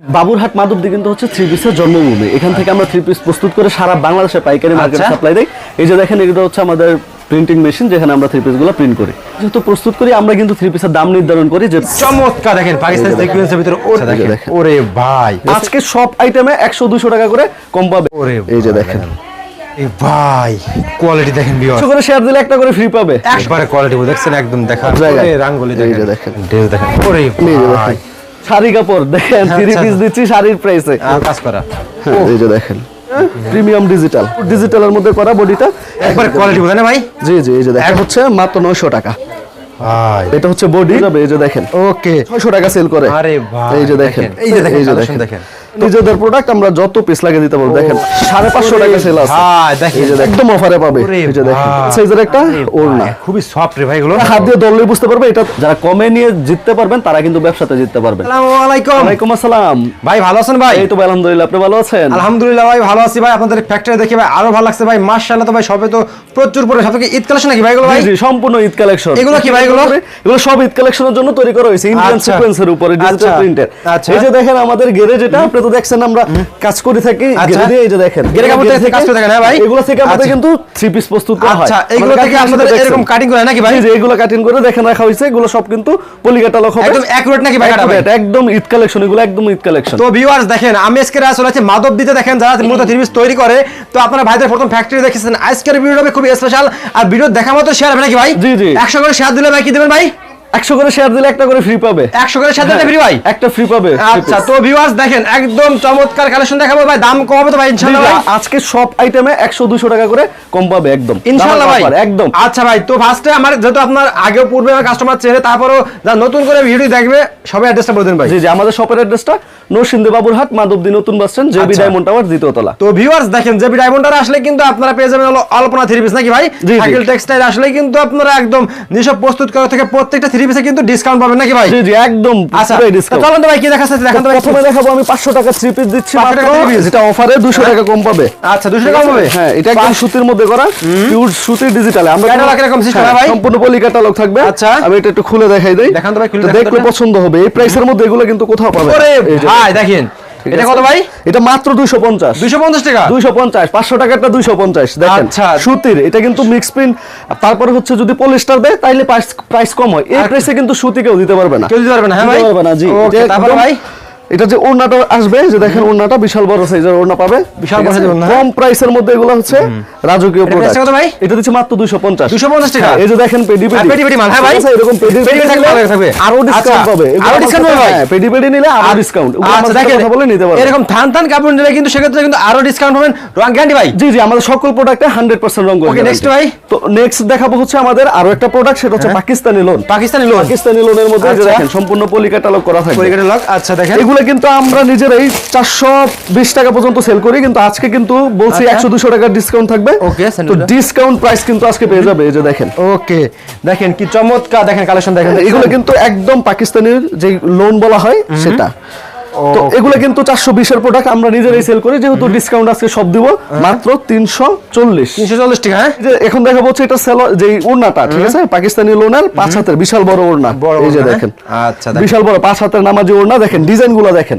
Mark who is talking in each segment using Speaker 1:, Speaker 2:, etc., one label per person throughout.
Speaker 1: বাবুরহাট মাধবদী কিন্তু হচ্ছে থ্রি পিসের জন্মভূমি। এখান থেকে আমরা থ্রি পিস প্রস্তুত করে সারা বাংলাদেশে পাইকারি মার্কেট। সাপ্লাই দেই। এই যে দেখেন এগুলো হচ্ছে আমাদের প্রিন্টিং মেশিন যেখানে আমরা থ্রি পিসগুলো প্রিন্ট করি। যেহেতু প্রস্তুত করি আমরা কিন্তু থ্রি পিসের দাম নির্ধারণ করি যে
Speaker 2: চমৎকার দেখেন পাকিস্তান। সিকুয়েন্সের ভিতরে ওরে দেখেন।
Speaker 1: দেখেন।
Speaker 2: ওরে ভাই।
Speaker 1: আজকে সব আইটেমে একশো দুশো টাকা করে কম পাবে।
Speaker 2: ওরে
Speaker 1: এই যে দেখেন।
Speaker 2: ভাই কোয়ালিটি দেখেন
Speaker 1: একশো করে শেয়ার দিলে একটা করে ফ্রি পাবে।
Speaker 2: একবারে কোয়ালিটি দেখছেন একদম দেখা রাঙ্গুলি দেখেন।
Speaker 1: দেখেন।
Speaker 2: ড্রেস দেখেন। ওরে ভাই।
Speaker 1: শাড়ি কাপড় দেখেন থ্রি
Speaker 2: আচ্ছা।
Speaker 1: পিস দিচ্ছি শাড়ির প্রাইসে
Speaker 2: আর কাজ করা।
Speaker 1: এই যে দেখেন। প্রিমিয়াম ডিজিটাল ডিজিটালের মধ্যে করা বডিটা
Speaker 2: একবার কোয়ালিটি বলে ভাই?
Speaker 1: জি জি এই যে দেখেন। হচ্ছে মাত্র নয়শো টাকা।
Speaker 2: ভাই।
Speaker 1: এটা হচ্ছে বডি এই যে দেখেন।
Speaker 2: ওকে
Speaker 1: ছয়শো টাকা সেল করে।
Speaker 2: আরে ভাই
Speaker 1: এই যে দেখেন।
Speaker 2: এই যে দেখেন
Speaker 1: এই যে দেখেন।
Speaker 2: দেখেন।
Speaker 1: নিজেদের প্রোডাক্ট আমরা যত পিস লাগিয়ে দিতে পারব দেখেন সাড়ে পাঁচশো টাকা সেল আছে। একদম অফারে পাবে। এই যে দেখেন সাইজের একটা ওড়না।
Speaker 2: খুবই সফট রে ভাই এগুলো।
Speaker 1: হাত দিয়ে বুঝতে পারবে এটা যারা কমে নিয়ে জিততে পারবেন তারা কিন্তু ব্যবসাতে জিততে পারবেন
Speaker 2: আলাইকুম।
Speaker 1: ওয়ালাইকুম আসসালাম।
Speaker 2: ভাই ভালো আছেন ভাই?
Speaker 1: এই তো ভাই, আলহামদুলিল্লাহ আপনি ভালো আছেন?
Speaker 2: আলহামদুলিল্লাহ ভাই ভালো আছি ভাই। আপনাদের ফ্যাক্টরি দেখে ভাই আরও ভালো লাগছে ভাই। মাশাআল্লাহ তো ভাই সবে তো প্রচুর পরে সব থেকে ঈদ কালেকশন নাকি ভাই এগুলো ভাই?
Speaker 1: জি সম্পূর্ণ ঈদ কালেকশন
Speaker 2: এগুলো কি ভাই এগুলো?
Speaker 1: এগুলো সব ঈদ কালেকশনের জন্য তৈরি করা হয়েছে। ইন্ডিয়ান
Speaker 2: আচ্ছা।
Speaker 1: সিকোয়েন্সের উপরে ডিজিটাল
Speaker 2: আচ্ছা।
Speaker 1: প্রিন্টের
Speaker 2: আচ্ছা।
Speaker 1: এই যে দেখেন আমাদের যেটা আপনি তো দেখছেন আমরা কাজ করে থাকি।
Speaker 2: আচ্ছা।
Speaker 1: এই যে দেখেন
Speaker 2: গেরে কাপড় থেকে কাজ করে থাকেন, হ্যাঁ ভাই?
Speaker 1: এগুলো থেকে আমাদের
Speaker 2: আচ্ছা।
Speaker 1: কিন্তু থ্রি পিস প্রস্তুত করা হয়।
Speaker 2: আচ্ছা এগুলো থেকে আপনাদের এরকম কাটিং করে নাকি ভাই?
Speaker 1: জি, এগুলো কাটিং করে দেখেন রাখা হয়েছে। এগুলো সব কিন্তু পলিকাটালক হবে।
Speaker 2: একদম অ্যাকুরেট নাকি ভাই
Speaker 1: একদম ঈদ কালেকশন এগুলো একদম ঈদ কালেকশন
Speaker 2: তো ভিউয়ার্স দেখেন আমি আজকে আসলে আছে মাধব দিতে দেখেন যারা মূলত থ্রি পিস তৈরি করে তো আপনারা ভাইদের প্রথম ফ্যাক্টরি দেখেছেন। আজকের ভিডিওটা হবে খুবই স্পেশাল আর ভিডিও দেখা মতো শেয়ার হবে নাকি ভাই?
Speaker 1: জি, জি।
Speaker 2: একশো করে শেয়ার দিলে ভাই কি দেবেন ভাই?
Speaker 1: একশো করে শেয়ার দিলে একটা করে ফ্রি পাবে।
Speaker 2: একশো করে শেয়ার দিলে ফ্রি ভাই?
Speaker 1: একটা ফ্রি পাবে
Speaker 2: আচ্ছা তো ভিউয়ার্স দেখেন একদম চমৎকার কালেকশন দেখাবো ভাই দাম কম হবে তো ভাই ইনশাআল্লাহ ভাই।
Speaker 1: আজকে সব আইটেমে একশো দুশো টাকা করে কম পাবে একদম।
Speaker 2: ইনশাআল্লাহ ভাই।
Speaker 1: একদম।
Speaker 2: আচ্ছা ভাই তো ফার্স্টে আমার যেহেতু আপনার আগেও পূর্বে আমার কাস্টমার চেনে তারপরও যারা নতুন করে ভিডিও দেখবে সবাই অ্যাড্রেসটা বলে দিন ভাই।
Speaker 1: জি জি আমাদের শপের অ্যাড্রেসটা নরসিংদী বাবুরহাট মাধবদী নতুন বাস স্ট্যান্ড জেবি
Speaker 2: আচ্ছা।
Speaker 1: ডায়মন্ড টাওয়ার দ্বিতীয় তলা।
Speaker 2: তো ভিউয়ার্স দেখেন যে ডায়মন্ডার আসলে কিন্তু আপনারা পেয়ে যাবেন হলো অল্পনা থ্রি পিস নাকি ভাই? সাইকেল টেক্সটাইল আসলে কিন্তু আপনারা একদম যেসব প্রস্তুত করা থেকে প্রত্যেকটা থ্রি পিসে কিন্তু ডিসকাউন্ট পাবেন নাকি ভাই?
Speaker 1: জি জি একদম
Speaker 2: আচ্ছা
Speaker 1: পুরোই
Speaker 2: তো
Speaker 1: discount।
Speaker 2: চলেন তো ভাই কি দেখাচ্ছে দেখান তো ভাই
Speaker 1: প্রথমে দেখাবো আমি টাকা থ্রি পিস দিচ্ছি মাত্র,
Speaker 2: টাকা three piece।
Speaker 1: যেটা অফারে দুশো টাকা কম পাবে।
Speaker 2: আচ্ছা টাকা
Speaker 1: হ্যাঁ এটা একদম সুতির মধ্যে করা। পিওর সুতির ডিজিটালে আমরা
Speaker 2: এরকম
Speaker 1: হ্যাঁ,
Speaker 2: ভাই?
Speaker 1: সম্পূর্ণ পলি ক্যাটালগ থাকবে।
Speaker 2: আচ্ছা।
Speaker 1: আমি এটা একটু খুলে দেখাই দেই।
Speaker 2: দেখান তো ভাই, খুলে
Speaker 1: তো
Speaker 2: দেখান তো
Speaker 1: দেখলে পছন্দ হবে। এই প্রাইসের মধ্যে এগুলো কিন্তু কোথাও পাবে
Speaker 2: ভাই দেখেন। এটা? কত ভাই?
Speaker 1: এটা মাত্র দুইশো পঞ্চাশ।
Speaker 2: দুশো পঞ্চাশ টাকা?
Speaker 1: দুইশো পঞ্চাশ পাঁচশো টাকাটা দুইশো পঞ্চাশ দেখেন।
Speaker 2: আচ্ছা।
Speaker 1: সুতির এটা কিন্তু মিক্স প্রিন্ট তারপরে হচ্ছে যদি পলিস্টার দেয় তাইলে প্রাইস কম হয়। এই প্রাইসে কিন্তু সুতি কেউ দিতে পারবে না।
Speaker 2: কেউ দিতে পারবে না হ্যাঁ ভাই?
Speaker 1: পারবে না জি।
Speaker 2: তারপরে ভাই?
Speaker 1: এটা যে ওড়নাটা আসবে যে দেখেন ওড়নাটা বিশাল বড় সাইজের ওড়না পাবে
Speaker 2: বিশাল বড়? সাইজের ওড়না।
Speaker 1: কম প্রাইসের মধ্যে এগুলো হচ্ছে রাজকীয় প্রোডাক্ট
Speaker 2: কত ভাই?
Speaker 1: এটা দিচ্ছে মাত্র 250
Speaker 2: 250 টাকা?
Speaker 1: এই যে দেখেন পেডি
Speaker 2: হ্যাঁ, পেডি পেডি মাল, হ্যাঁ ভাই?
Speaker 1: ঠিক এরকম পেডি
Speaker 2: পেডি পেডি থাকবে,
Speaker 1: নিলে
Speaker 2: থাকবে।
Speaker 1: আরও
Speaker 2: আচ্ছা,
Speaker 1: ডিসকাউন্ট পাবে
Speaker 2: আরও
Speaker 1: সাথে-
Speaker 2: পাবে ভাই?
Speaker 1: হ্যাঁ, পেডি পেডি নিলে আরও ডিসকাউন্ট
Speaker 2: আচ্ছা দেখেন
Speaker 1: কথা বলে নিতে পারবেন
Speaker 2: এরকম থান থান কাপড় নিলে কিন্তু সেক্ষেত্রে কিন্তু আরও ডিসকাউন্ট পাবেন রং গ্যারান্টি ভাই
Speaker 1: জি জি আমাদের সকল প্রোডাক্টে 100% রং
Speaker 2: Okay, next ভাই?
Speaker 1: তো নেক্সট দেখাবো হচ্ছে আমাদের আরও একটা প্রোডাক্ট সেটা হচ্ছে পাকিস্তানি লোন
Speaker 2: পাকিস্তানি লোন
Speaker 1: পাকিস্তানি লোনের মধ্যে যে
Speaker 2: আচ্ছা।
Speaker 1: দেখেন সম্পূর্ণ পলি ক্যাটালগ করা থাকবে
Speaker 2: পরিকাটের লক আচ্ছা দেখেন
Speaker 1: এগুলো কিন্তু আমরা নিজেরাই চারশো বিশ টাকা পর্যন্ত সেল করি কিন্তু আজকে কিন্তু বলছি
Speaker 2: আচ্ছা।
Speaker 1: একশো দুশো টাকার ডিসকাউন্ট থাকবে।
Speaker 2: ওকে
Speaker 1: তো ডিসকাউন্ট প্রাইস কিন্তু আজকে পেয়ে যাবে এই যে দেখেন।
Speaker 2: ওকে দেখেন কি চমৎকার দেখেন কালেকশন দেখেন।
Speaker 1: এগুলো কিন্তু একদম পাকিস্তানের যে লোন বলা হয় সেটা। তো এগুলো কিন্তু চারশো বিশের প্রোডাক্ট আমরা নিজেরাই সেল করি যেহেতু ডিসকাউন্ট আজকে সব দিব মাত্র তিনশো চল্লিশ।
Speaker 2: তিনশো চল্লিশ টাকা হ্যাঁ?
Speaker 1: এখন দেখা হচ্ছে এটা সেল যে ওড়নাটা ঠিক আছে? পাকিস্তানি লোনের পাঁচ হাতের বিশাল বড় ওড়না। এই যে
Speaker 2: ওড়না,
Speaker 1: দেখেন।
Speaker 2: হ্যাঁ? আচ্ছা,
Speaker 1: বিশাল বড় পাঁচ হাতের নামাজি ওড়না দেখেন ডিজাইনগুলো দেখেন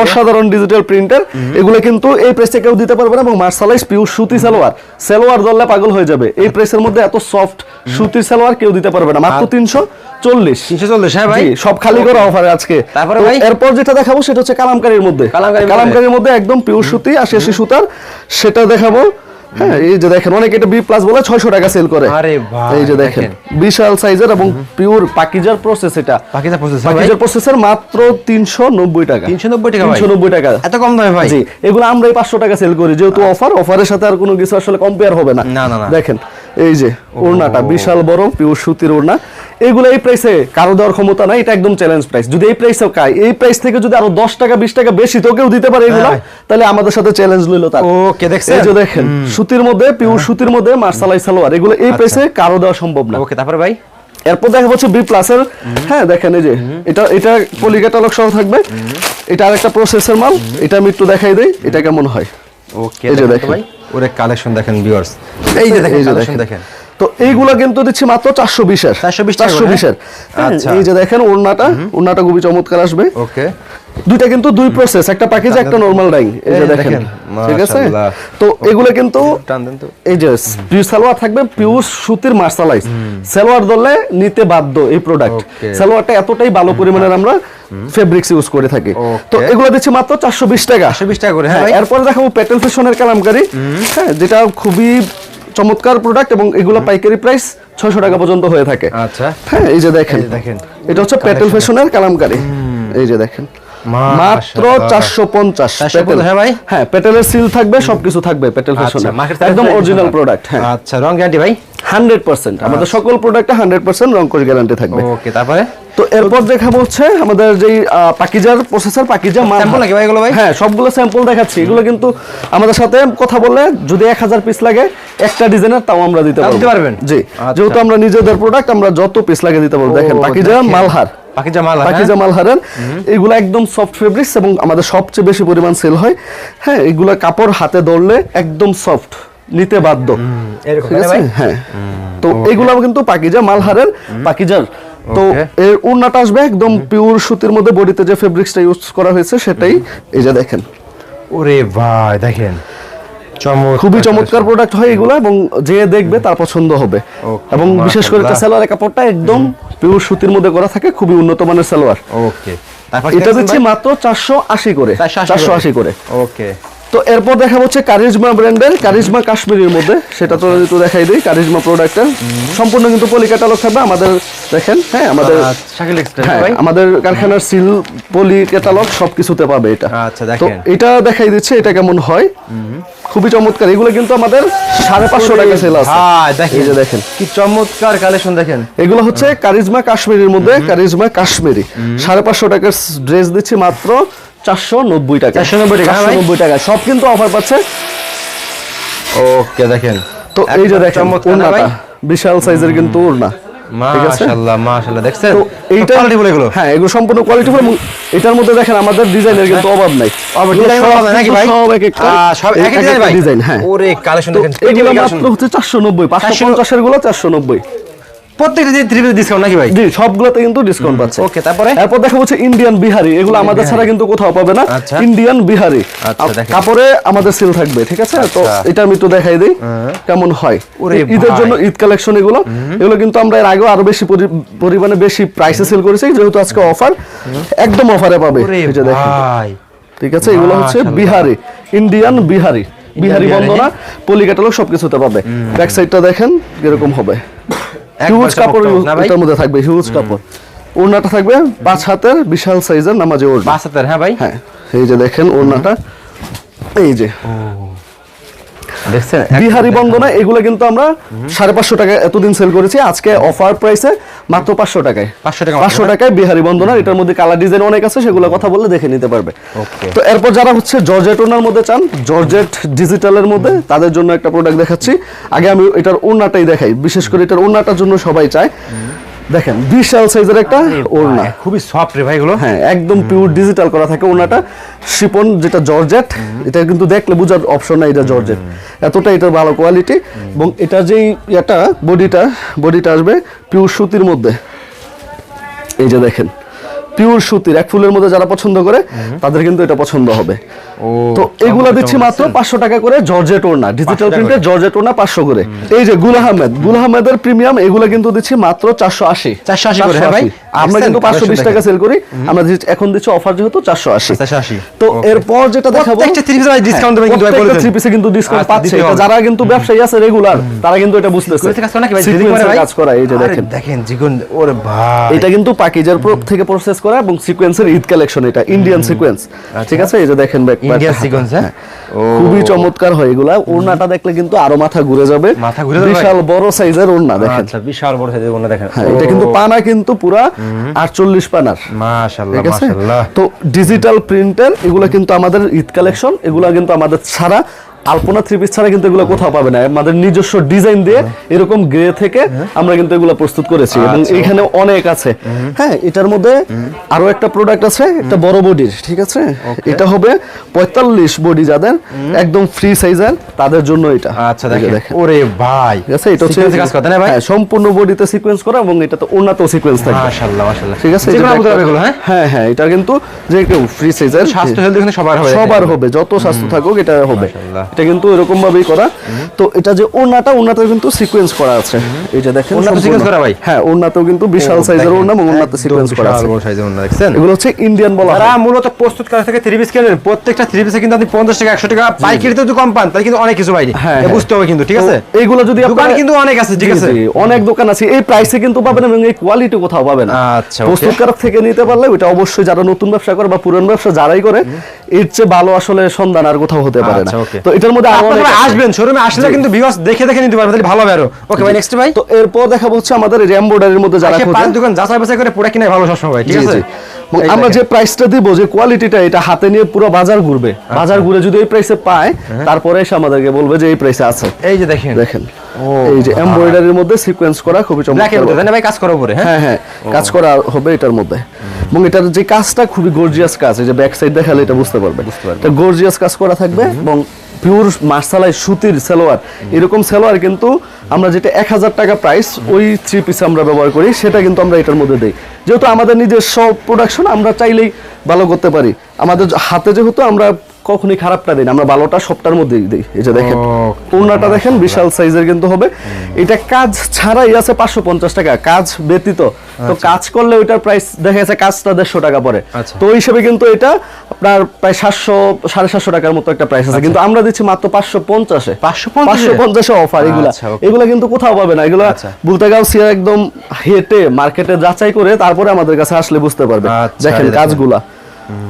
Speaker 1: অসাধারণ ডিজিটাল প্রিন্টার এগুলো কিন্তু এই প্রেসে কেউ দিতে পারবে না এবং মার্শালাইজ পিওর সুতি সালোয়ার। সালোয়ার দললে পাগল হয়ে যাবে। এই প্রেসের মধ্যে এত সফট সুতির সালোয়ার কেউ দিতে পারবে না। মাত্র তিনশো চল্লিশ।
Speaker 2: তিনশো চল্লিশ হ্যাঁ ভাই।
Speaker 1: সব খালি করা অফারে আজকে।
Speaker 2: তারপরে ভাই?
Speaker 1: এরপর যেটা দেখাবো সেটা হচ্ছে কালামকারীর মধ্যে।
Speaker 2: কালামকারীর মধ্যে।
Speaker 1: একদম পিওর সুতি আশি আশি সুতার সেটা দেখাবো। হ্যাঁ এই যে দেখেন অনেকে এটা বি প্লাস বলে ছয়শো টাকা সেল করে। এই যে দেখেন
Speaker 2: দেখেন।
Speaker 1: বিশাল সাইজের এবং পিওর পাকিজার প্রসেস এটা।
Speaker 2: পাকিজা প্রসেস
Speaker 1: পাকিজার প্রসেসের মাত্র তিনশো নব্বই টাকা।
Speaker 2: 390 টাকা
Speaker 1: তিনশো নব্বই টাকা।
Speaker 2: এত কম দামে ভাই?
Speaker 1: জি এগুলো আমরাই পাঁচশো টাকা সেল করি। যেহেতু অফার অফারের সাথে আর কোনো কিছু আসলে কম্পেয়ার হবে না,
Speaker 2: না।
Speaker 1: দেখেন এই যে ওড়নাটা বিশাল বড় পিওর সুতির ওড়না। এগুলো এই প্রাইসে কারও দেওয়ার ক্ষমতা নাই এটা একদম চ্যালেঞ্জ প্রাইস যদি এই প্রাইসেও কাই এই প্রাইস থেকে যদি আরও দশ টাকা বিশ টাকা বেশি তো কেউ দিতে পারে এগুলো
Speaker 2: হ্যাঁ।
Speaker 1: তাহলে আমাদের সাথে চ্যালেঞ্জ লইলো তার।
Speaker 2: ওকে দেখছেন?
Speaker 1: এই যে দেখেন সুতির মধ্যে পিওর সুতির মধ্যে মার্শালাই সালোয়ার এগুলো এই প্রাইসে কারও দেওয়া সম্ভব না।
Speaker 2: ওকে তারপরে ভাই?
Speaker 1: এরপর দেখা যাচ্ছে বি প্লাসের হ্যাঁ দেখেন এই যে এটা এটা পলিক্যাটালগ সহ থাকবে। এটা আরেকটা প্রসেসের মাল এটা আমি একটু দেখাই দেই এটা কেমন হয়।
Speaker 2: ওকে
Speaker 1: এই যে
Speaker 2: দেখেন। ভাই। ওরে কালেকশন দেখেন ভিউয়ার্স এই যে দেখেন কালেকশন
Speaker 1: দেখেন। তো এইগুলো কিন্তু দিচ্ছি মাত্র চারশো বিশের। চারশো বিশের।
Speaker 2: হ্যাঁ? আচ্ছা।
Speaker 1: এই যে দেখেন ওড়নাটা ওড়নাটা খুবই চমৎকার আসবে।
Speaker 2: ওকে।
Speaker 1: দুইটা কিন্তু দুই প্রসেস একটা প্যাকেজ একটা নরমাল ডাইং এই যে দেখেন ঠিক আছে? তো এগুলো কিন্তু এই যে পিউ সালোয়ার থাকবে পিউ সুতির মার্শালাইজ সালোয়ার ধরলে নিতে বাধ্য এই প্রোডাক্ট সালোয়ারটা এতটাই ভালো পরিমাণের আমরা ফেব্রিক্স ইউজ করে থাকি। তো এগুলো দিচ্ছি মাত্র চারশো বিশ টাকা।
Speaker 2: 120 টাকা করে, হ্যাঁ
Speaker 1: হ্যাঁ। এরপরে দেখাবো পেটেল ফ্যাশনের কালামকারি। হ্যাঁ যেটা খুবই চমৎকার প্রোডাক্ট এবং এগুলো পাইকারি প্রাইস ছয়শো টাকা পর্যন্ত হয়ে থাকে।
Speaker 2: আচ্ছা।
Speaker 1: হ্যাঁ এই যে দেখেন।
Speaker 2: দেখেন।
Speaker 1: এটা হচ্ছে পেটেল ফ্যাশনের কালামকারি। এই যে দেখেন। মাত্র চারশো পঞ্চাশ
Speaker 2: হ্যাঁ ভাই?
Speaker 1: হ্যাঁ পেটেলের সিল থাকবে সবকিছু থাকবে পেটেল
Speaker 2: ফ্যাশন
Speaker 1: ফ্যাশনের একদম অরিজিনাল প্রোডাক্ট হ্যাঁ।
Speaker 2: আচ্ছা রং গ্যারান্টি ভাই?
Speaker 1: Hundred percent. আমাদের
Speaker 2: আচ্ছা।
Speaker 1: সকল প্রোডাক্টে হান্ড্রেড পার্সেন্ট গ্যারান্টি থাকবে।
Speaker 2: ওকে তারপরে?
Speaker 1: তো এরপর দেখাবো হচ্ছে আমাদের যেই পাকিজার প্রসেসর পাকিজা
Speaker 2: নাকি ভাই এগুলো ভাই?
Speaker 1: হ্যাঁ সবগুলো স্যাম্পল দেখাচ্ছি। এগুলো কিন্তু আমাদের সাথে কথা বললে যদি এক হাজার পিস লাগে একটা ডিজাইনের তাও আমরা দিতে পারব।
Speaker 2: দিতে পারবেন?
Speaker 1: জি
Speaker 2: আচ্ছা।
Speaker 1: যেহেতু আমরা নিজেদের প্রোডাক্ট আমরা যত পিস লাগে দিতে পারব। দেখেন
Speaker 2: ও,
Speaker 1: পাকিজা মালহার।
Speaker 2: হ্যাঁ?
Speaker 1: এগুলো একদম সফট ফেব্রিক্স এবং আমাদের সবচেয়ে বেশি পরিমাণ সেল হয়। হ্যাঁ এগুলো কাপড় হাতে ধরলে একদম সফট নিতে বাধ্য? হ্যাঁ। তো এগুলো কিন্তু পাকিজা মালহারের পাকিজার। তো এর উন্নাটা আসবে একদম পিওর সুতির মধ্যে বডিতে যে ফেব্রিক্সটা ইউজ করা হয়েছে সেটাই এই যে দেখেন।
Speaker 2: ওরে ভাই দেখেন।
Speaker 1: খুবই চমৎকার প্রোডাক্ট হয় এগুলো এবং যে দেখবে তার পছন্দ হবে। এবং বিশেষ করে। সালোয়ারের কাপড়টা একদম পিওর সুতির মধ্যে করা থাকে খুবই উন্নত মানের সালোয়ার।
Speaker 2: ওকে।
Speaker 1: এটা দিচ্ছি মাত্র চারশো আশি করে। চারশো আশি করে।
Speaker 2: ওকে।
Speaker 1: তো এরপর দেখা হচ্ছে কারিজমা ব্র্যান্ডের কারিজমা কাশ্মীরের মধ্যে। সেটা তো একটু দেখাই দিই কারিজমা প্রোডাক্টের সম্পূর্ণ কিন্তু পলি ক্যাটালগ থাকবে আমাদের দেখেন হ্যাঁ আমাদের
Speaker 2: এক্সট্রা
Speaker 1: হ্যাঁ আমাদের কারখানার সিল পলি ক্যাটালগ সবকিছুতে পাবে এটা।
Speaker 2: আচ্ছা,
Speaker 1: তো এটা দেখাই দিচ্ছে এটা কেমন হয়। খুবই চমৎকার এগুলো কিন্তু আমাদের সাড়ে পাঁচশো টাকা সেল আছে।
Speaker 2: দেখেন। কি চমৎকার কালেকশন দেখেন।
Speaker 1: এগুলো হচ্ছে কারিজমা কাশ্মীরের মধ্যে কারিজমা কাশ্মীরি। সাড়ে পাঁচশো টাকার ড্রেস দিচ্ছি মাত্র চারশো নব্বই টাকা।
Speaker 2: 490 টাকা, হ্যাঁ ভাই?
Speaker 1: নব্বই টাকা। সব কিন্তু অফার পাচ্ছে।
Speaker 2: ওকে দেখেন।
Speaker 1: তো এই যে দেখেন বিশাল সাইজের কিন্তু ওড়না।
Speaker 2: মাশাআল্লাহ মাশাআল্লাহ দেখছেন?
Speaker 1: তো
Speaker 2: এইটা
Speaker 1: এইটা
Speaker 2: কোয়ালিটি বলে এগুলো।
Speaker 1: হ্যাঁ এগুলো সম্পূর্ণ কোয়ালিটি এবং এটার মধ্যে দেখেন আমাদের ডিজাইনের কিন্তু অভাব নাই। এগুলো
Speaker 2: ডিজাইন
Speaker 1: সব
Speaker 2: হবে নাকি ভাই
Speaker 1: সব এক
Speaker 2: আহ, সব এক এক ডিজাইন ভাই?
Speaker 1: হ্যাঁ।
Speaker 2: ওরে কালেকশন দেখেন
Speaker 1: এগুলো মাত্র হচ্ছে চারশো নব্বই পাঁচশো
Speaker 2: 490
Speaker 1: গুলো চারশো নব্বই।
Speaker 2: প্রত্যেকটা দিয়ে থ্রি ডিসকাউন্ট নাকি ভাই?
Speaker 1: জি সবগুলোতে কিন্তু ডিসকাউন্ট পাচ্ছে।
Speaker 2: ওকে তারপরে?
Speaker 1: এরপর দেখা হচ্ছে ইন্ডিয়ান বিহারি এগুলো আমাদের ছাড়া কিন্তু কোথাও পাবে না।
Speaker 2: আচ্ছা।
Speaker 1: ইন্ডিয়ান বিহারি
Speaker 2: আচ্ছা,
Speaker 1: আপ-
Speaker 2: দেখেন।
Speaker 1: কাপড়ে আমাদের সিল থাকবে ঠিক আছে? তো
Speaker 2: আচ্ছা।
Speaker 1: এটা আমি একটু দেখাই দিই কেমন হয়। ঈদের জন্য ঈদ কালেকশন এগুলো। এগুলো কিন্তু আমরা এর আগেও আরও বেশি পরিমাণে বেশি প্রাইসে সেল করেছি যেহেতু আজকে অফার একদম অফারে পাবে। দেখেন। ঠিক আছে? এগুলো হচ্ছে Bihari Indian Bihari Bihari Bandana poly catalogue সবকিছুতে পাবে। ব্যাক সাইডটা দেখেন কীরকম হবে। হিউজ কাপড় এটার মধ্যে থাকবে হিউজ কাপড়। ওড়নাটা থাকবে পাঁচ হাতের বিশাল সাইজের নামাজে ওড়না।
Speaker 2: পাঁচ হাতের হ্যাঁ ভাই?
Speaker 1: হ্যাঁ এই যে দেখেন ওড়নাটা। এই যে। বিহারি বন্দনা এগুলো কিন্তু আমরা সাড়ে পাঁচশো টাকায় এতদিন সেল করেছি। আজকে অফার প্রাইসে মাত্র পাঁচশো টাকায়।
Speaker 2: 500 টাকা
Speaker 1: পাঁচশো টাকায় বিহারি বন্দনা এটার মধ্যে কালার ডিজাইন অনেক আছে সেগুলো কথা বললে দেখে নিতে পারবে। তো এরপর যারা হচ্ছে জর্জেট ওনার মধ্যে চান জর্জেট ডিজিটালের মধ্যে তাদের জন্য একটা প্রোডাক্ট দেখাচ্ছি। আগে আমি এটার ওড়নাটাই দেখাই। বিশেষ করে এটার ওড়নাটার জন্য সবাই চায়। দেখেন বিশাল সাইজের একটা ওড়না।
Speaker 2: খুবই সফট রে ভাই এগুলো।
Speaker 1: হ্যাঁ একদম পিওর ডিজিটাল করা থাকে ওনাটা শিপন যেটা জর্জেট এটা কিন্তু দেখলে বোঝার অপশন নাই এটা জর্জেট এতটা এটার ভালো কোয়ালিটি এবং এটা যেই এটা বডিটা বডিটা আসবে পিওর সুতির মধ্যে। এই যে দেখেন পিওর সুতির এক ফুলের মধ্যে যারা পছন্দ করে তাদের কিন্তু এটা পছন্দ হবে। তো এগুলো দিচ্ছি মাত্র পাঁচশো টাকা করে জর্জেট ওড়না ডিজিটাল
Speaker 2: টাকা
Speaker 1: প্রিন্টের জর্জেট ওড়না পাঁচশো করে। এই যে গুল আহমেদ গুল আহমেদের প্রিমিয়াম এগুলো কিন্তু দিচ্ছি মাত্র চারশো আশি।
Speaker 2: 480 করে, হ্যাঁ ভাই?
Speaker 1: আমরা কিন্তু পাঁচশো বিশ টাকা সেল করি। আমরা এখন দিচ্ছি অফার যেহেতু চারশো আশি। তো এরপর যেটা দেখাবো
Speaker 2: ভাই কিন্তু ভাই।
Speaker 1: থ্রি পিসে কিন্তু ডিসকাউন্ট
Speaker 2: আচ্ছা,
Speaker 1: পাচ্ছে। যারা কিন্তু ব্যবসায়ী আছে রেগুলার তারা কিন্তু এটা বুঝতেছে।
Speaker 2: কাজ করে ভাই? করে ভাই?
Speaker 1: করা এই যে দেখেন।
Speaker 2: দেখেন জিগুন ওরে ভাই।
Speaker 1: এটা কিন্তু পাকিজার থেকে প্রসেস করা এবং সিকোয়েন্সের ঈদ কালেকশন এটা ইন্ডিয়ান সিকোয়েন্স ঠিক আছে? এই যে দেখেন ব্যাক
Speaker 2: ইন্ডিয়ান সিকোয়েন্স হ্যাঁ?
Speaker 1: খুবই চমৎকার হয় এগুলা। ওড়নাটা দেখলে কিন্তু আরও মাথা ঘুরে যাবে।
Speaker 2: মাথা ঘুরে যাবে?
Speaker 1: বিশাল বড় সাইজের ওড়না দেখেন।
Speaker 2: আচ্ছা বিশাল বড় সাইজের ওড়না দেখেন।
Speaker 1: হ্যাঁ এটা কিন্তু পানা কিন্তু পুরা আটচল্লিশ পানার।
Speaker 2: মাশাআল্লাহ মাশাআল্লাহ।
Speaker 1: তো ডিজিটাল প্রিন্টের এগুলো কিন্তু আমাদের ঈদ কালেকশন এগুলা কিন্তু আমাদের ছাড়া আলপনা থ্রি পিস ছাড়া কিন্তু এগুলো কোথাও পাবে না। আমাদের নিজস্ব ডিজাইন দিয়ে এরকম গ্রে থেকে আমরা কিন্তু এগুলো প্রস্তুত করেছি এবং
Speaker 2: আচ্ছা।
Speaker 1: এখানে অনেক আছে। হ্যাঁ এটার মধ্যে আরও একটা প্রোডাক্ট আছে একটা বড় বডির ঠিক আছে? এটা হবে পঁয়তাল্লিশ বডি যাদের একদম ফ্রি সাইজের তাদের জন্য এটা।
Speaker 2: আচ্ছা দেখেন। ওরে ভাই
Speaker 1: ঠিক আছে এটা হচ্ছে
Speaker 2: কাজ করতে না ভাই?
Speaker 1: হ্যাঁ, সম্পূর্ণ বডিতে সিকোয়েন্স করা এবং এটা তো উন্নত সিকোয়েন্স থাকবে।
Speaker 2: মাশাআল্লাহ মাশাআল্লাহ।
Speaker 1: ঠিক আছে এটা
Speaker 2: আবুতে হবে এগুলো হ্যাঁ?
Speaker 1: হ্যাঁ হ্যাঁ এটা কিন্তু যে কেউ ফ্রি সাইজের
Speaker 2: স্বাস্থ্য হেলথ কিন্তু সবার হবে
Speaker 1: সবার হবে যত স্বাস্থ্য থাকুক এটা হবে। এটা কিন্তু এরকম ভাবেই করা। তো এটা যে ওড়নাটা ওড়নাতে কিন্তু সিকোয়েন্স করা আছে। এই যে দেখেন সম্পূর্ণ-
Speaker 2: sequence করা ভাই?
Speaker 1: হ্যাঁ ওড়নাতেও কিন্তু বিশাল সাইজের ওড়না এবং ওড়নাতে সিকোয়েন্স করা আছে।
Speaker 2: সাইজের ওন্না দেখছেন?
Speaker 1: এগুলো হচ্ছে ইন্ডিয়ান বলা হয়।
Speaker 2: যারা মূলত প্রস্তুত করা থেকে থ্রি পিস কেনেন প্রত্যেকটা থ্রি পিসে কিন্তু আপনি পঞ্চাশ টাকা একশো টাকা পাইকারিতে যদি কম পান তাহলে কিন্তু অনেক কিছু পাইনি
Speaker 1: হ্যাঁ, হ্যাঁ।
Speaker 2: বুঝতে হবে কিন্তু ঠিক আছে?
Speaker 1: তো এইগুলো যদি
Speaker 2: দোকান কিন্তু অনেক আছে ঠিক আছে?
Speaker 1: অনেক দোকান আছে। এই প্রাইসে কিন্তু পাবেন এবং এই কোয়ালিটি কোথাও পাবেন না।
Speaker 2: আচ্ছা, okay.
Speaker 1: প্রস্তুতকারক থেকে নিতে পারলে ওটা অবশ্যই যারা নতুন ব্যবসা করে বা পুরান ব্যবসা যারাই করে এর চেয়ে ভালো আসলে সন্ধান আর কোথাও হতে পারে না।
Speaker 2: আচ্ছা,
Speaker 1: তো এটার মধ্যে
Speaker 2: আপনারা। আসবেন শোরুমে আসলে কিন্তু ভিউয়ার্স দেখে দেখে নিতে পারবেন তাহলে ভালো হবে আরও। ওকে ভাই নেক্সট ভাই।
Speaker 1: তো এরপর দেখাবো হচ্ছে আমাদের মধ্যে যারা খোঁজে।
Speaker 2: পাঁচ দোকান যাচাই বাছাই করে পুরো কিনে ভালো সবসময় ঠিক আছে?
Speaker 1: আমরা যে প্রাইসটা দিব যে কোয়ালিটিটা এটা হাতে নিয়ে পুরো বাজার ঘুরবে।
Speaker 2: আচ্ছা।
Speaker 1: বাজার ঘুরে যদি এই প্রাইসে পায় তারপরে এসে আমাদেরকে বলবে যে এই প্রাইসে আছে।
Speaker 2: এই যে দেখেন।
Speaker 1: দেখেন। এই যে এমব্রয়ডারির মধ্যে সিকোয়েন্স করা খুবই চমৎকার
Speaker 2: ভাই? কাজ করার উপরে হ্যাঁ?
Speaker 1: হ্যাঁ হ্যাঁ। কাজ করা হবে এটার মধ্যে। এবং এটার যে কাজটা খুবই গর্জিয়াস কাজ এই যে ব্যাক সাইড দেখালে এটা বুঝতে পারবে। এটা গর্জিয়াস কাজ করা থাকবে এবং পিওর মার্শালাই সুতির সালোয়ার। এরকম সালোয়ার কিন্তু আমরা যেটা এক হাজার টাকা প্রাইস ওই থ্রি পিস আমরা ব্যবহার করি সেটা কিন্তু আমরা এটার মধ্যে দিই। যেহেতু আমাদের নিজের সব প্রোডাকশন আমরা চাইলেই ভালো করতে পারি। আমাদের হাতে যেহেতু আমরা কখনই খারাপটা দিই না আমরা ভালোটা সবটার মধ্যেই দিই। এই যে দেখেন. ওড়নাটা দেখেন বিশাল সাইজের কিন্তু হবে। এটা কাজ ছাড়াই আছে পাঁচশো পঞ্চাশ টাকা কাজ ব্যতীত। তো কাজ করলে ওইটার প্রাইস দেখা যাচ্ছে কাজটা দেড়শো টাকা পরে
Speaker 2: আচ্ছা।
Speaker 1: তো ওই হিসেবে কিন্তু এটা আপনার প্রায় সাতশো সাড়ে সাতশো টাকার মতো একটা প্রাইস আছে। কিন্তু আমরা দিচ্ছি মাত্র পাঁচশো পঞ্চাশে।
Speaker 2: 550
Speaker 1: পাঁচশো পঞ্চাশে অফার এগুলা।
Speaker 2: আচ্ছা,
Speaker 1: এগুলা কিন্তু কোথাও পাবে না। এগুলা
Speaker 2: আচ্ছা।
Speaker 1: বলতে গাউসিয়া একদম হেঁটে মার্কেটে যাচাই করে তারপরে আমাদের কাছে আসলে বুঝতে পারবে।
Speaker 2: আচ্ছা,
Speaker 1: দেখেন। কাজগুলা।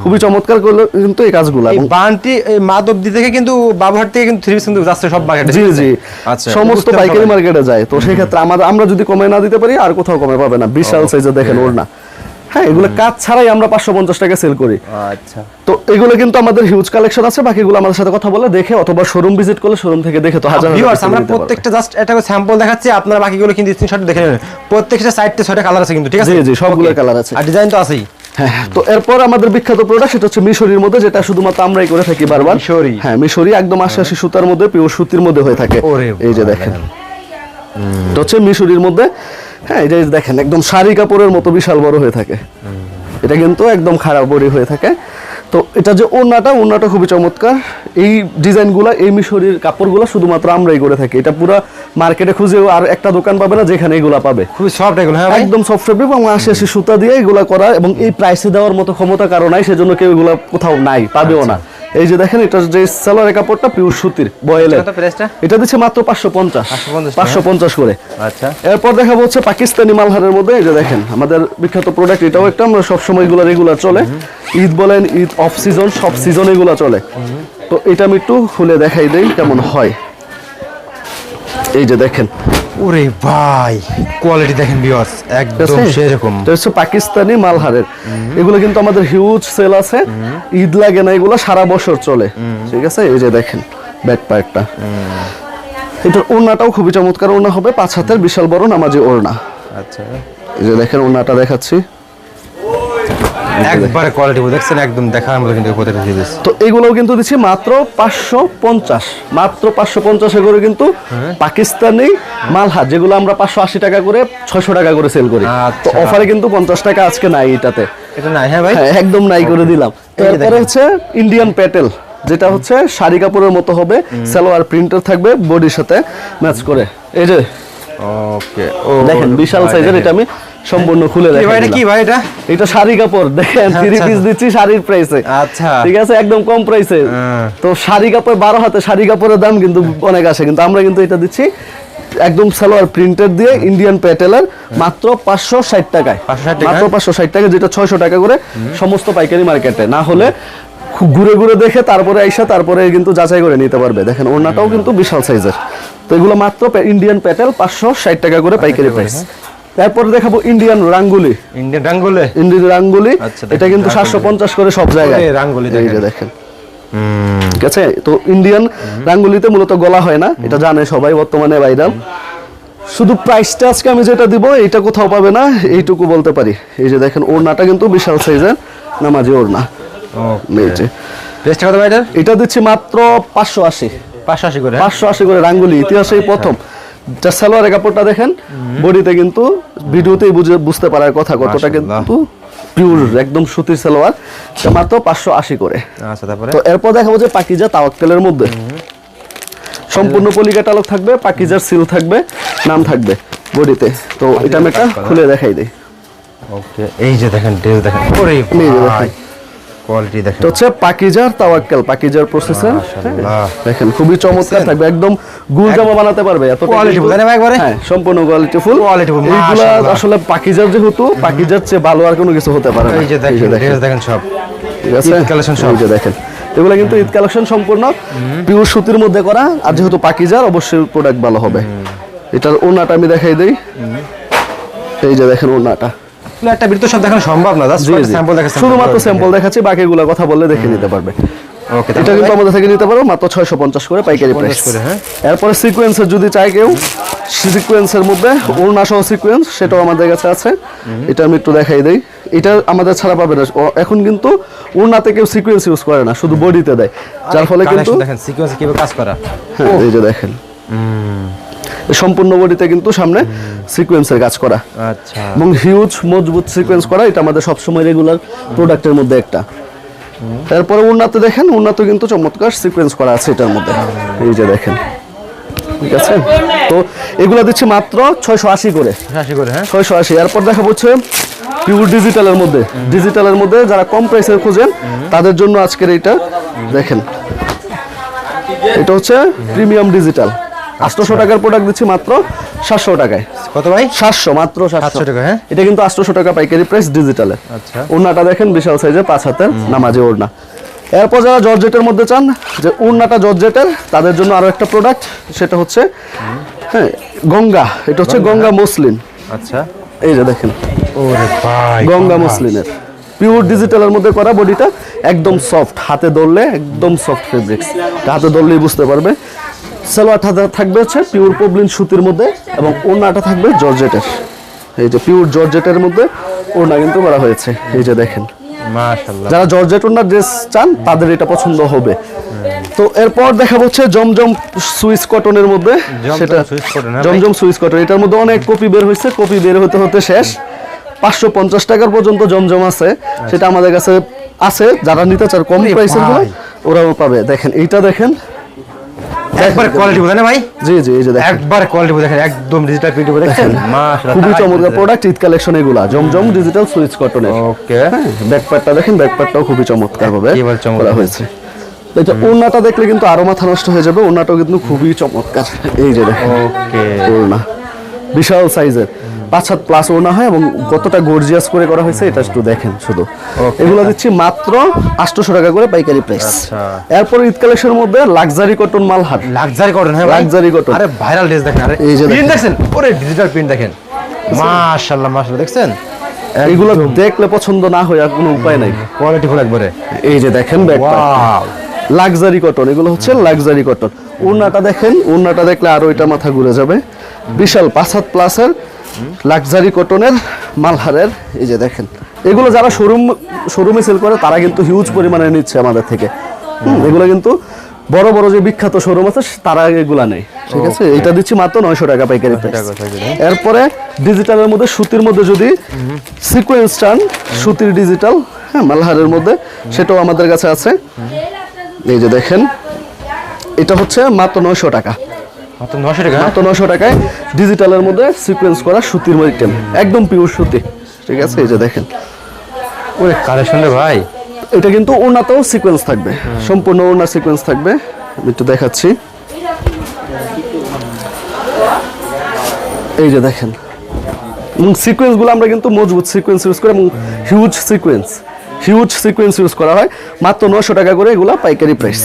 Speaker 1: খুবই চমৎকার করল কিন্তু এই কাজগুলা
Speaker 2: এই
Speaker 1: এবং
Speaker 2: বানটি এই মাধবদী থেকে কিন্তু বাবুহাট থেকে কিন্তু থ্রি কিন্তু যাচ্ছে সব মার্কেটে
Speaker 1: জি জি।
Speaker 2: আচ্ছা।
Speaker 1: সমস্ত পাইকারি মার্কেটে যায়। তো সেই ক্ষেত্রে আমাদের আমরা যদি কমে না দিতে পারি আর কোথাও কমে পাবে না। বিশাল সাইজে দেখেন ওর না হ্যাঁ এগুলো কাজ ছাড়াই আমরা পাঁচশো পঞ্চাশ টাকা সেল করি।
Speaker 2: আচ্ছা।
Speaker 1: তো এগুলো কিন্তু আমাদের হিউজ কালেকশন আছে। বাকিগুলো আমাদের সাথে কথা বলে দেখে অথবা শোরুম ভিজিট করলে শোরুম থেকে দেখে তো হাজার
Speaker 2: ভিউয়ার্স আমরা প্রত্যেকটা জাস্ট এটা স্যাম্পল দেখাচ্ছি আপনারা বাকিগুলো কিন্তু স্ক্রিনশট দেখে নেবেন। প্রত্যেকটা সাইডতে ছয়টা কালার আছে কিন্তু ঠিক আছে?
Speaker 1: জি, জি,
Speaker 2: Okay.
Speaker 1: colour আছে।
Speaker 2: আর ডিজাইন তো আছেই।
Speaker 1: তো এরপর আমাদের বিখ্যাত প্রোডাক্ট সেটা হচ্ছে মিশরির মধ্যে যেটা শুধুমাত্র আমরাই করে থাকি বারবার।
Speaker 2: মিশরি।
Speaker 1: হ্যাঁ মিশরি একদম আশি আশি সুতার মধ্যে পিওর সুতির মধ্যে হয়ে থাকে।
Speaker 2: ওরে
Speaker 1: এই যে দেখেন। এটা হচ্ছে মিশরির মধ্যে হ্যাঁ এটা এই যে দেখেন একদম শাড়ি কাপড়ের মতো বিশাল বড় হয়ে থাকে। এটা কিন্তু একদম খারাপ বড়ি হয়ে থাকে। তো এটা যে ওড়নাটা ওড়নাটা খুবই চমৎকার। এই ডিজাইনগুলো এই মিশরির কাপড়গুলো শুধুমাত্র আমরাই করে থাকি। এটা পুরো মার্কেটে খুঁজেও আর একটা দোকান পাবে না যেখানে এগুলা পাবে।
Speaker 2: খুবই সফট এগুলো হ্যাঁ
Speaker 1: একদম সফট ফেব্রিক এবং আশি আশি সুতা দিয়ে এগুলা করা এবং এই প্রাইসে দেওয়ার মতো ক্ষমতা কারণ নাই সেজন্য কেউ এগুলা কোথাও নাই পাবেও না। এই যে দেখেন এটা যে সালোয়ারের কাপড়টা পিওর সুতির বয়েলের এটা দিচ্ছে মাত্র পাঁচশো পঞ্চাশ।
Speaker 2: 550
Speaker 1: পাঁচশো পঞ্চাশ করে।
Speaker 2: আচ্ছা।
Speaker 1: এরপর দেখা হচ্ছে পাকিস্তানি মালহারের মধ্যে এই যে দেখেন আমাদের বিখ্যাত প্রোডাক্ট এটাও একটা আমরা সবসময় এগুলো রেগুলার চলে। ঈদ বলেন ঈদ অফ সিজন সব সিজন এগুলো চলে। তো এটা আমি একটু খুলে দেখাই দেই কেমন হয়। এই যে দেখেন।
Speaker 2: ওরে ভাই কোয়ালিটি দেখেন ভিউয়ার্স একদম সেরকম।
Speaker 1: এটা হচ্ছে পাকিস্তানি মালহারের। এগুলো কিন্তু আমাদের হিউজ সেল আছে। ঈদ লাগে না এগুলো সারা বছর চলে। ঠিক আছে? এই যে দেখেন ব্যাক পার্টটা এটার ওড়নাটাও খুবই চমৎকার ওড়না হবে পাঁচ হাতের বিশাল বড় নামাজি ওড়না।
Speaker 2: আচ্ছা।
Speaker 1: এই যে দেখেন ওড়নাটা দেখাচ্ছি।
Speaker 2: একবারে কোয়ালিটি দেখছেন একদম দেখার মতো কিন্তু প্রত্যেকটা জিনিস
Speaker 1: তো এগুলোও কিন্তু দিচ্ছি মাত্র পাঁচশো পঞ্চাশ। মাত্র পাঁচশো পঞ্চাশে করে কিন্তু পাকিস্তানি মালহার যেগুলো আমরা পাঁচশো আশি টাকা করে ছয়শো টাকা করে সেল করি। তো
Speaker 2: আচ্ছা।
Speaker 1: অফারে কিন্তু পঞ্চাশ টাকা আজকে নাই এটাতে।
Speaker 2: এটা নাই হ্যাঁ ভাই?
Speaker 1: হ্যাঁ একদম নাই করে দিলাম।
Speaker 2: যে
Speaker 1: হচ্ছে ইন্ডিয়ান প্যাটেল যেটা হচ্ছে শাড়ি কাপড়ের মতো হবে সালোয়ার প্রিন্টার থাকবে বডির সাথে ম্যাচ করে। এই যে
Speaker 2: ওকে ও
Speaker 1: দেখেন বিশাল সাইজের এটা আমি সম্পূর্ণ খুলে
Speaker 2: এটা কি ভাই এটা?
Speaker 1: এটা শাড়ি কাপড় দেখেন থ্রি
Speaker 2: আচ্ছা,
Speaker 1: পিস
Speaker 2: আচ্ছা।
Speaker 1: দিচ্ছি শাড়ির প্রাইসে
Speaker 2: আচ্ছা।
Speaker 1: ঠিক আছে একদম কম প্রাইসে
Speaker 2: হ্যাঁ।
Speaker 1: তো শাড়ি কাপড় বারো হাতে শাড়ি কাপড়ের দাম কিন্তু অনেক আসে। কিন্তু আমরা কিন্তু এটা দিচ্ছি একদম সালোয়ার প্রিন্টেড দিয়ে ইন্ডিয়ান প্যাটেলের মাত্র পাঁচশো ষাট টাকায়। মাত্র পাঁচশো ষাট টাকা যেটা ছয়শো টাকা করে সমস্ত পাইকারি মার্কেটে না হলে ঘুরে ঘুরে দেখে তারপরে আইসা তারপরে কিন্তু যাচাই করে নিতে পারবে। দেখেন ওড়নাটাও কিন্তু বিশাল সাইজের। তো এগুলো মাত্র ইন্ডিয়ান প্যাটেল পাঁচশো ষাট টাকা করে পাইকারি প্রাইস তারপরে দেখাবো ইন্ডিয়ান রাঙ্গুলি
Speaker 2: ইন্ডিয়ান রাঙ্গুলে
Speaker 1: ইন্ডিয়ান রাঙ্গুলি এটা কিন্তু সাতশো পঞ্চাশ করে সব জায়গায়।
Speaker 2: রাঙ্গুলি। দেখেন।
Speaker 1: ঠিক আছে? তো ইন্ডিয়ান রাঙ্গুলিতে মূলত গলা হয় না এটা জানে সবাই বর্তমানে ভাইরাল। শুধু প্রাইসটা আজকে আমি যেটা দিব এটা কোথাও পাবে না এইটুকু বলতে পারি। এই যে দেখেন ওড়নাটা কিন্তু বিশাল সাইজের নামাজি ওড়না।
Speaker 2: কত ভাই
Speaker 1: এটা দিচ্ছি মাত্র পাঁচশো আশি।
Speaker 2: পাঁচশো আশি করে?
Speaker 1: পাঁচশো আশি করে রাঙ্গুলি ইতিহাসেই প্রথম। যা সালোয়ারের কাপড়টা দেখেন বডিতে কিন্তু ভিডিওতেই বুঝে বুঝতে পারার কথা কতটা কিন্তু পিওর একদম সুতির সালোয়ার। মাত্র পাঁচশো আশি করে।
Speaker 2: আচ্ছা তারপরে?
Speaker 1: তো এরপর দেখাবো যে পাকিজা তাওয়াক্কেলের মধ্যে। সম্পূর্ণ পলি ক্যাটালগ থাকবে পাকিজার সিল থাকবে নাম থাকবে বডিতে। তো এটা আমি একটা খুলে দেখাই দিই।
Speaker 2: ওকে এই যে দেখেন ড্রেস দেখেন। ওরে ভাই। কোয়ালিটি দেখেন।
Speaker 1: হচ্ছে পাকিজার তাওয়াক্কেল পাকিজার প্রসেসর
Speaker 2: মাশাআল্লাহ।
Speaker 1: দেখেন খুবই চমৎকার থাকবে একদম গুল জামা বানাতে পারবে এত
Speaker 2: Quality ফুল, একবারে?
Speaker 1: হ্যাঁ সম্পূর্ণ কোয়ালিটি ফুল
Speaker 2: Quality full,
Speaker 1: এইগুলা। আসলে পাকিজার যেহেতু পাকিজার চেয়ে ভালো আর কোনো কিছু হতে পারে
Speaker 2: এই যে দেখেন দেখেন। সব।
Speaker 1: ঠিক আছে?
Speaker 2: collection সব।
Speaker 1: এই যে দেখেন। এগুলো কিন্তু ঈদ কালেকশন সম্পূর্ণ পিওর সুতির মধ্যে করা আর যেহেতু পাকিজার অবশ্যই প্রোডাক্ট ভালো হবে। এটার ওনাটা আমি দেখাই দেই। এই যে দেখেন ওনাটা
Speaker 2: একটা ভিডিও সব দেখানো সম্ভব না জাস্ট। স্যাম্পল দেখাচ্ছেন
Speaker 1: শুধুমাত্র স্যাম্পল দেখাচ্ছি বাকিগুলো কথা বললে দেখে নিতে পারবে।
Speaker 2: ওকে
Speaker 1: এটা কিন্তু আমাদের থেকে নিতে পারো মাত্র ছয়শো পঞ্চাশ করে পাইকারি প্রাইস
Speaker 2: করে, হ্যাঁ।
Speaker 1: এরপরে সিকোয়েন্সের যদি চাই কেউ সিকোয়েন্সের মধ্যে ওড়না সহ সিকোয়েন্স সেটাও আমাদের কাছে আছে। এটা আমি একটু দেখাই দেই। এটা আমাদের ছাড়া পাবে না। এখন কিন্তু ওড়নাতে কেউ সিকোয়েন্স ইউজ করে না শুধু বডিতে দেয়। যার ফলে কিন্তু
Speaker 2: দেখেন সিকোয়েন্সে কীভাবে কাজ করা।
Speaker 1: হ্যাঁ এই যে দেখেন। এই সম্পূর্ণ বডিতে কিন্তু সামনে সিকোয়েন্সের কাজ করা।
Speaker 2: আচ্ছা।
Speaker 1: এবং হিউজ মজবুত সিকোয়েন্স করা এটা আমাদের সবসময় রেগুলার প্রোডাক্টের মধ্যে একটা। তারপরে উন্নাতে দেখেন উন্নাতে কিন্তু চমৎকার সিকোয়েন্স করা আছে এটার মধ্যে। এই যে দেখেন। ঠিক আছে? তো এগুলো দিচ্ছি মাত্র ছয়শো আশি করে।
Speaker 2: করে হ্যাঁ?
Speaker 1: ছয়শো আশি। এরপর দেখা হচ্ছে পিওর ডিজিটালের মধ্যে। ডিজিটালের মধ্যে যারা কম প্রাইসের খোঁজেন তাদের জন্য আজকের এইটা দেখেন। এটা হচ্ছে প্রিমিয়াম ডিজিটাল আটশোশো টাকার প্রোডাক্ট দিচ্ছি মাত্র সাতশো টাকায়।
Speaker 2: কত ভাই?
Speaker 1: সাতশো মাত্র সাতশো।
Speaker 2: 700 টাকা, হ্যাঁ?
Speaker 1: এটা কিন্তু আটশোশো টাকা পাইকারি প্রাইস ডিজিটালে
Speaker 2: আচ্ছা।
Speaker 1: ওড়নাটা দেখেন বিশাল সাইজের পাঁচ হাতের নামাজি ওড়না। এরপর যারা জর্জেটের মধ্যে চান যে ওড়নাটা জর্জেটের তাদের জন্য আরও একটা প্রোডাক্ট সেটা হচ্ছে হ্যাঁ গঙ্গা। এটা হচ্ছে গঙ্গা। মসলিন।
Speaker 2: আচ্ছা।
Speaker 1: এই যে দেখেন।
Speaker 2: ওরে ভাই
Speaker 1: গঙ্গা মসলিনের। পিওর ডিজিটালের মধ্যে করা বডিটা একদম সফট হাতে ধরলে একদম সফট ফেব্রিক্স হাতে ধরলেই বুঝতে পারবে। সালোয়ারটা থাকবে হচ্ছে পিওর পবলিন সুতির মধ্যে এবং ওড়নাটা থাকবে জর্জেটের। এই যে পিওর জর্জেটের মধ্যে ওড়না কিন্তু করা হয়েছে। এই যে দেখেন। যারা জর্জেট ড্রেস চান তাদের এটা পছন্দ হবে। তো এরপর দেখা হচ্ছে জমজম সুইস কটনের মধ্যে। সেটা? জমজম সুইস কটন এটার মধ্যে অনেক কপি বের হয়েছে। কপি বের হতে হতে শেষ। পাঁচশো পঞ্চাশ টাকার পর্যন্ত জমজম আছে। সেটা আমাদের কাছে আছে। যারা নিতে চান কম প্রাইসের ওরাও পাবে। দেখেন এইটা দেখেন।
Speaker 2: একবার কোয়ালিটি বোঝেন ভাই?
Speaker 1: জি জি এই যে দেখেন।
Speaker 2: একবার কোয়ালিটি দেখেন একদম ডিজিটাল প্রিন্ট দেখেন মাশাআল্লাহ
Speaker 1: খুবই চমৎকার প্রোডাক্ট ঈদ কালেকশন এগুলা জমজম ডিজিটাল সুইচ কটনের
Speaker 2: ওকে
Speaker 1: ব্যাকপ্যাকটা দেখেন ব্যাকপ্যাকটাও খুবই চমৎকার ভাবে। করা হয়েছে। এটা ওড়নাটা দেখলে কিন্তু আরও মাথা নষ্ট হয়ে যাবে ওড়নাটাও কিন্তু খুবই চমৎকার। এই যে দেখেন
Speaker 2: ওকে
Speaker 1: ওড়না। বিশাল সাইজের পাঁচ হাত প্লাস ওড়না হয় এবং কতটা গর্জিয়াস করে করা হয়েছে এটা একটু দেখেন শুধু। এগুলো দিচ্ছি মাত্র আটশোশো টাকা করে পাইকারি প্রাইস
Speaker 2: আচ্ছা।
Speaker 1: এরপর ঈদ কালেকশনের মধ্যে luxury cotton Malhar
Speaker 2: luxury cotton হ্যাঁ
Speaker 1: Luxury cotton।
Speaker 2: আরে ভাইরাল ড্রেস দেখেন আরে
Speaker 1: এই যে দেখেন।
Speaker 2: প্রিন্ট দেখছেন? ওরে ডিজিটাল প্রিন্ট দেখেন। মাশাআল্লাহ মাশাআল্লাহ দেখছেন?
Speaker 1: এগুলো দেখলে পছন্দ না হয় আর কোনো উপায় নাই।
Speaker 2: কোয়ালিটি ফুল একবারে।
Speaker 1: এই যে দেখেন ব্যাগ
Speaker 2: ওয়াও
Speaker 1: লাক্সারি কটন এগুলো হচ্ছে লাক্সারি কটন ওড়নাটা দেখেন ওড়নাটা দেখলে আরও এটা মাথা ঘুরে যাবে। বিশাল পাঁচ হাত প্লাসের লাক্সারি কটনের মালহারের এই যে দেখেন। এগুলো যারা শোরুম শোরুমে সেল করে তারা কিন্তু হিউজ পরিমাণে নিচ্ছে আমাদের থেকে। এগুলো কিন্তু বড় বড় যে বিখ্যাত শোরুম আছে তারা এগুলা নেই ঠিক আছে? এটা দিচ্ছি মাত্র নয়শো টাকা পাইকারি
Speaker 2: পাইকারি।
Speaker 1: এরপরে ডিজিটালের মধ্যে সুতির মধ্যে যদি সিকোয়েন্স চান সুতির ডিজিটাল হ্যাঁ মালহারের মধ্যে সেটাও আমাদের কাছে আছে। এই যে দেখেন এটা হচ্ছে মাত্র নয়শো টাকা।
Speaker 2: মাত্র 900 টাকা?
Speaker 1: মাত্র নয়শো টাকায় ডিজিটালের মধ্যে সিকোয়েন্স করা সুতির আইটেম একদম পিওর সুতি। ঠিক আছে এই যে দেখেন।
Speaker 2: ওরে কালেকশন রে ভাই।
Speaker 1: এটা কিন্তু ওনাতেও সিকোয়েন্স থাকবে। সম্পূর্ণ ওনা সিকোয়েন্স থাকবে। আমি একটু দেখাচ্ছি। এই যে দেখেন। এবং সিকোয়েন্সগুলো আমরা কিন্তু মজবুত সিকোয়েন্স ইউজ করি এবং huge sequence huge sequence use করা হয়। মাত্র নশো টাকা করে এগুলো পাইকারি প্রাইস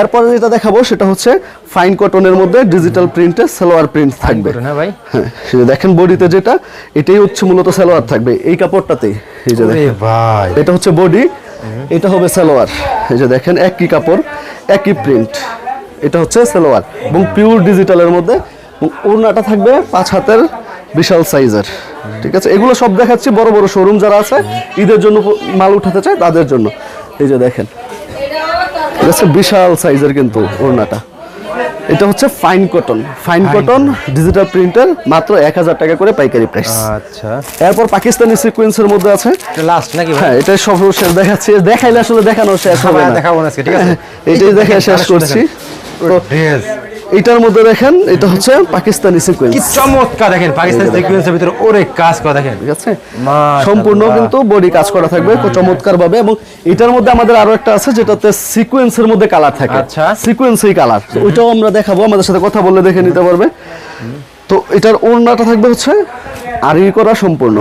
Speaker 1: এরপরে যেটা দেখাবো সেটা হচ্ছে ফাইন কটনের মধ্যে ডিজিটাল প্রিন্টে সালোয়ার প্রিন্ট থাকবে।
Speaker 2: হ্যাঁ ভাই।
Speaker 1: হ্যাঁ দেখেন বডিতে যেটা এটাই হচ্ছে মূলত সালোয়ার থাকবে। এই কাপড়টাতেই এই যে
Speaker 2: ভাই।
Speaker 1: এটা হচ্ছে বডি এটা হবে সালোয়ার। এই যে দেখেন একই কাপড় একই প্রিন্ট এটা হচ্ছে সালোয়ার। এবং পিওর ডিজিটালের মধ্যে ওড়নাটা থাকবে পাঁচ হাতের বিশাল সাইজের ঠিক আছে? এগুলো সব দেখাচ্ছি বড় বড় শোরুম যারা আছে ঈদের জন্য মাল উঠাতে চায় তাদের জন্য। এই যে দেখেন। হচ্ছে বিশাল সাইজের কিন্তু ওড়নাটা। এটা হচ্ছে fine cotton fine cotton digital printer মাত্র এক হাজার টাকা করে পাইকারি প্রাইস
Speaker 2: আচ্ছা।
Speaker 1: এরপর পাকিস্তানি সিকোয়েন্সের মধ্যে আছে।
Speaker 2: লাস্ট নাকি ভাই?
Speaker 1: হ্যাঁ এটা সব শেষ দেখাচ্ছি। দেখাইলে আসলে দেখানো শেষ হবে
Speaker 2: হ্যাঁ,
Speaker 1: না।
Speaker 2: দেখাবো না ঠিক আছে?
Speaker 1: এটাই দেখে শেষ করছি।
Speaker 2: ড্রেস
Speaker 1: এটার মধ্যে দেখেন এটা হচ্ছে পাকিস্তানি সিকোয়েন্স
Speaker 2: কি চমৎকার দেখেন পাকিস্তানি সিকোয়েন্সের ভিতরে ওরে কাজ করা দেখেন।
Speaker 1: ঠিক আছে? সম্পূর্ণ কিন্তু বডি কাজ করা থাকবে খুব চমৎকার ভাবে এবং এটার মধ্যে আমাদের আরও একটা আছে যেটাতে সিকোয়েন্সের মধ্যে কালার থাকে।
Speaker 2: আচ্ছা।
Speaker 1: সিকোয়েন্সই কালার ওইটাও আমরা দেখাবো আমাদের সাথে কথা বললে দেখে নিতে পারবে। তো এটার ওড়নাটা থাকবে হচ্ছে আরি করা সম্পূর্ণ।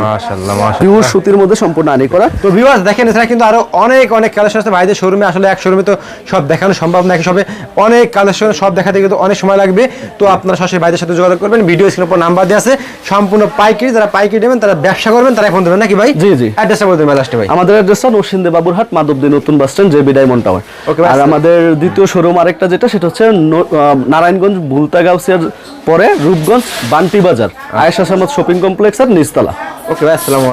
Speaker 2: মাশাআল্লাহ মাশাআল্লাহ।
Speaker 1: পিওর সুতির মধ্যে সম্পূর্ণ আরি করা।
Speaker 2: তো ভিউয়ার্স দেখেন এছাড়া কিন্তু আরও অনেক অনেক কালেকশন আছে। ভাইদের শোরুমে আসলে এক শোরুমে তো সব দেখানো সম্ভব না সবে অনেক কালেকশন সব দেখাতে কিন্তু অনেক সময় লাগবে। তো আপনারা সরাসরি ভাইদের সাথে যোগাযোগ করবেন। ভিডিও স্ক্রিনের উপর নাম্বার দেওয়া আছে। সম্পূর্ণ পাইকারি যারা পাইকারি নেবেন তারা ব্যবসা করবেন তারা ফোন দেবেন নাকি ভাই?
Speaker 1: জি, জি।
Speaker 2: অ্যাড্রেসটা বলে দেবেন লাস্টে ভাই।
Speaker 1: আমাদের অ্যাড্রেসটা নরসিংদী বাবুরহাট মাধবদী নতুন bus stand JB diamond tower আর আমাদের দ্বিতীয় শোরুম আরেকটা যেটা সেটা হচ্ছে নারায়ণগঞ্জ ভুলতা গাউসিয়ার পরে রূপগঞ্জ বান্টি বাজার আয়েশা সামাদ শপিং কমপ্লেক্স আর নিচতলা।
Speaker 2: ওকে ভাই আসসালামু আলাইকুম